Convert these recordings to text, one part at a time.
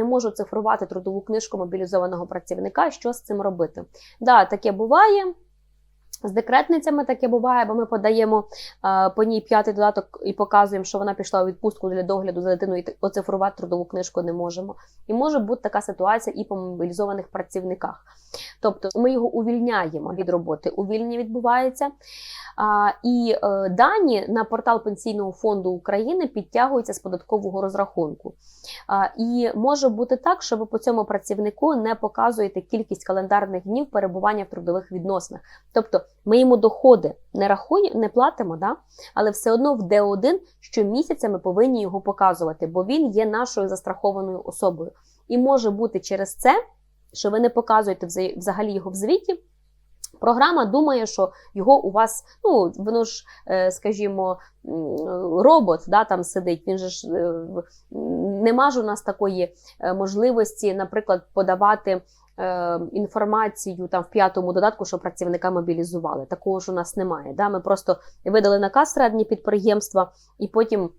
не можу цифрувати трудову книжку мобілізованого працівника. Що з цим робити? Да, таке буває. З декретницями таке буває, бо ми подаємо е, по ній п'ятий додаток і показуємо, що вона пішла у відпустку для догляду за дитиною, і оцифрувати трудову книжку не можемо. І може бути така ситуація і по мобілізованих працівниках. Тобто ми його увільняємо від роботи. Увільнення відбувається. І е, дані на портал Пенсійного фонду України підтягуються з податкового розрахунку. І може бути так, що ви по цьому працівнику не показуєте кількість календарних днів перебування в трудових відносинах. Тобто ми йому доходи не рахуємо, не платимо, да? але все одно в Д1 щомісяця ми повинні його показувати, бо він є нашою застрахованою особою. І може бути через це, що ви не показуєте вза- взагалі його в звіті. Програма думає, що його у вас, ну воно ж, е, скажімо, робот да, там сидить. Він же ж е, нема ж у нас такої е, можливості, наприклад, подавати інформацію там в п'ятому додатку, що працівника мобілізували. Такого ж у нас немає. Да? Ми просто видали наказ середні підприємства, і потім.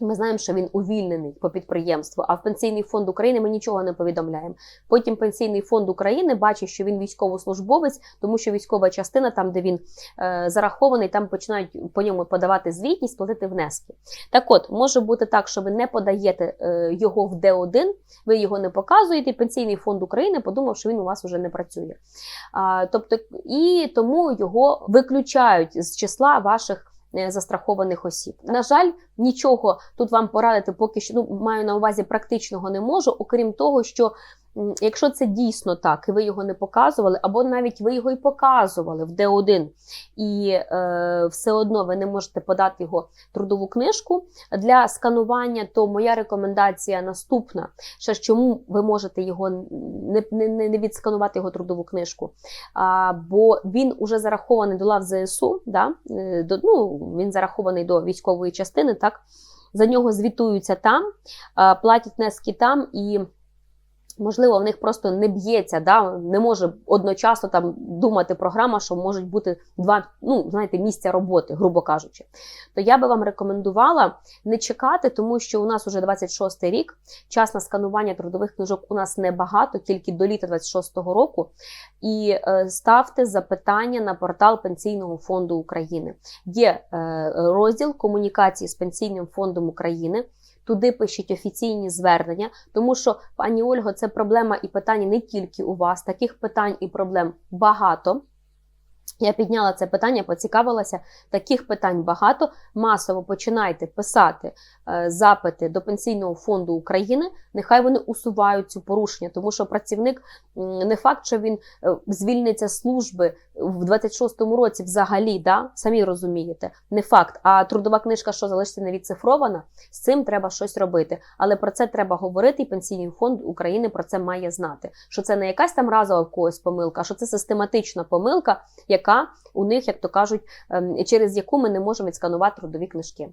Ми знаємо, що він увільнений по підприємству, а в Пенсійний фонд України ми нічого не повідомляємо. Потім Пенсійний фонд України бачить, що він військовослужбовець, тому що військова частина, там де він е, зарахований, там починають по ньому подавати звітність, платити внески. Так от, може бути так, що ви не подаєте е, його в Д1, ви його не показуєте, Пенсійний фонд України подумав, що він у вас вже не працює. А, тобто, і тому його виключають з числа ваших. Е, Застрахованих осіб. На жаль, нічого тут вам порадити поки що ну, маю на увазі практичного не можу, окрім того, що якщо це дійсно так, і ви його не показували, або навіть ви його і показували в Д1, і е, все одно ви не можете подати його трудову книжку для сканування, то моя рекомендація наступна: ще ж чому ви можете його не, не, не відсканувати його трудову книжку? А, бо він уже зарахований до лав ЗСУ, да? е, до, ну, він зарахований до військової частини, так? За нього звітуються там, платять внески там і. Можливо, в них просто не б'ється, да? не може одночасно там думати програма, що можуть бути два ну, знаєте, місця роботи, грубо кажучи. То я би вам рекомендувала не чекати, тому що у нас уже 26 рік, час на сканування трудових книжок у нас небагато, тільки до літа 26-го року. І е, ставте запитання на портал Пенсійного фонду України. Є е, розділ комунікації з Пенсійним фондом України. Туди пишіть офіційні звернення, тому що, пані Ольго, це проблема і питання не тільки у вас. Таких питань і проблем багато. Я підняла це питання, поцікавилася. Таких питань багато. Масово починайте писати е, запити до Пенсійного фонду України. Нехай вони усувають цю порушення, тому що працівник не факт, що він е, звільниться з служби в 26-му році взагалі, да? самі розумієте, не факт. А трудова книжка, що залишиться не відцифрована, з цим треба щось робити. Але про це треба говорити, і Пенсійний фонд України про це має знати. Що це не якась там разова в когось помилка, а що це систематична помилка, яка у них, як то кажуть, ем, через яку ми не можемо відсканувати трудові книжки.